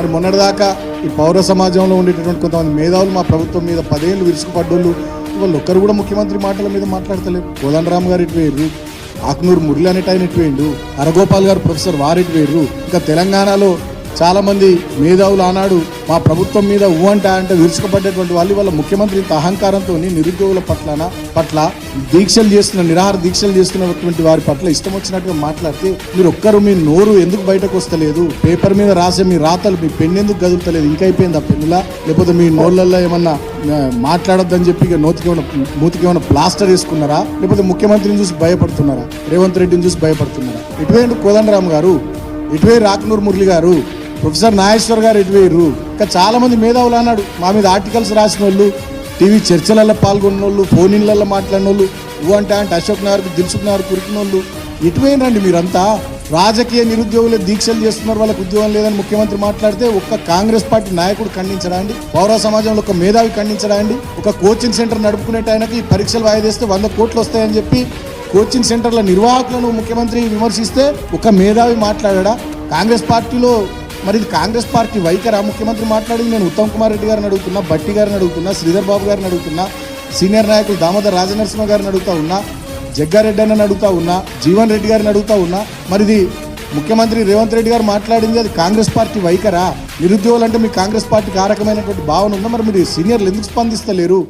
మరి మొన్నటిదాకా ఈ పౌర సమాజంలో ఉండేటటువంటి కొంతమంది మేధావులు మా ప్రభుత్వం మీద పదేళ్ళు విరుసుకుపడ్డోళ్ళు వాళ్ళు ఒక్కరు కూడా ముఖ్యమంత్రి మాటల మీద మాట్లాడతలేరు. కోదండరామ్ గారు ఇటు వేరు ఆకునూరు మురళి అనేట ఆయన ఇటు వేయండు హరగోపాల్ గారు ప్రొఫెసర్ వారు ఇటు ఇంకా తెలంగాణలో చాలామంది మేధావులు ఆనాడు మా ప్రభుత్వం మీద ఊ అంటే విరుచుకుపడ్డటువంటి వాళ్ళు. వాళ్ళ ముఖ్యమంత్రి ఇంత అహంకారంతో నిరుద్యోగుల పట్లన పట్ల దీక్షలు చేస్తున్న నిరాహార దీక్షలు చేస్తున్నటువంటి వారి పట్ల ఇష్టం వచ్చినట్టుగా మాట్లాడితే మీరు ఒక్కరు మీ నోరు ఎందుకు బయటకు వస్తలేదు? పేపర్ మీద రాసే మీ రాతలు మీ పెన్ ఎందుకు కదులుతలేదు ఇంకా అయిపోయింది ఆ పెన్నులా? లేకపోతే మీ నోళ్ళల్లో ఏమన్నా మాట్లాడొద్దని చెప్పి ఇక నోతికి ఏమైనా మూతికి ఏమైనా ప్లాస్టర్ వేసుకున్నారా? లేకపోతే ముఖ్యమంత్రిని చూసి భయపడుతున్నారా? రేవంత్ రెడ్డిని చూసి భయపడుతున్నారా? ఇటువే కోదండరామ్ గారు ఇటువే రాకనూర్ మురళి గారు ప్రొఫెసర్ నాగేశ్వర్ గారు ఇటువేరు. ఇంకా చాలా మంది మేధావులు అన్నాడు. మా మీద ఆర్టికల్స్ రాసిన వాళ్ళు టీవీ చర్చలలో పాల్గొన్న వాళ్ళు ఫోన్ ఇన్లలో మాట్లాడిన వాళ్ళు ఊ అంటే అంటే అశోక్ నగర్కి దిల్సుఖ్ నగర్ కురికిన వాళ్ళు ఇటువేనండి మీరంతా. రాజకీయ నిరుద్యోగులు దీక్షలు చేస్తున్నారు. వాళ్ళకి ఉద్యోగం లేదని ముఖ్యమంత్రి మాట్లాడితే ఒక్క కాంగ్రెస్ పార్టీ నాయకుడు ఖండించడా అండి? పౌర సమాజంలో ఒక మేధావి ఖండించడా అండి? ఒక కోచింగ్ సెంటర్ నడుపుకునే ఆయనకి ఈ పరీక్షలు వాయిదేస్తే వంద కోట్లు వస్తాయని చెప్పి కోచింగ్ సెంటర్ల నిర్వాహకులను ముఖ్యమంత్రి విమర్శిస్తే ఒక మేధావి మాట్లాడా? కాంగ్రెస్ పార్టీలో మరి ఇది కాంగ్రెస్ పార్టీ వైఖరా? ముఖ్యమంత్రి మాట్లాడింది నేను ఉత్తమ్ కుమార్ రెడ్డి గారిని అడుగుతున్నా బట్టి గారిని అడుగుతున్నా శ్రీధర్ బాబు గారిని అడుగుతున్నా సీనియర్ నాయకులు దామోదర్ రాజనరసింహ గారిని అడుగుతా ఉన్నా జగ్గారెడ్డి అన్నని అడుగుతా ఉన్నా జీవన్ రెడ్డి గారిని అడుగుతా ఉన్నా మరి ఇది ముఖ్యమంత్రి రేవంత్ రెడ్డి గారు మాట్లాడింది అది కాంగ్రెస్ పార్టీ వైఖరా? నిరుద్యోగులు అంటే మీ కాంగ్రెస్ పార్టీకి ఆ రకమైనటువంటి భావన ఉందా? మరి మీరు సీనియర్లు ఎందుకు స్పందిస్తలేరు?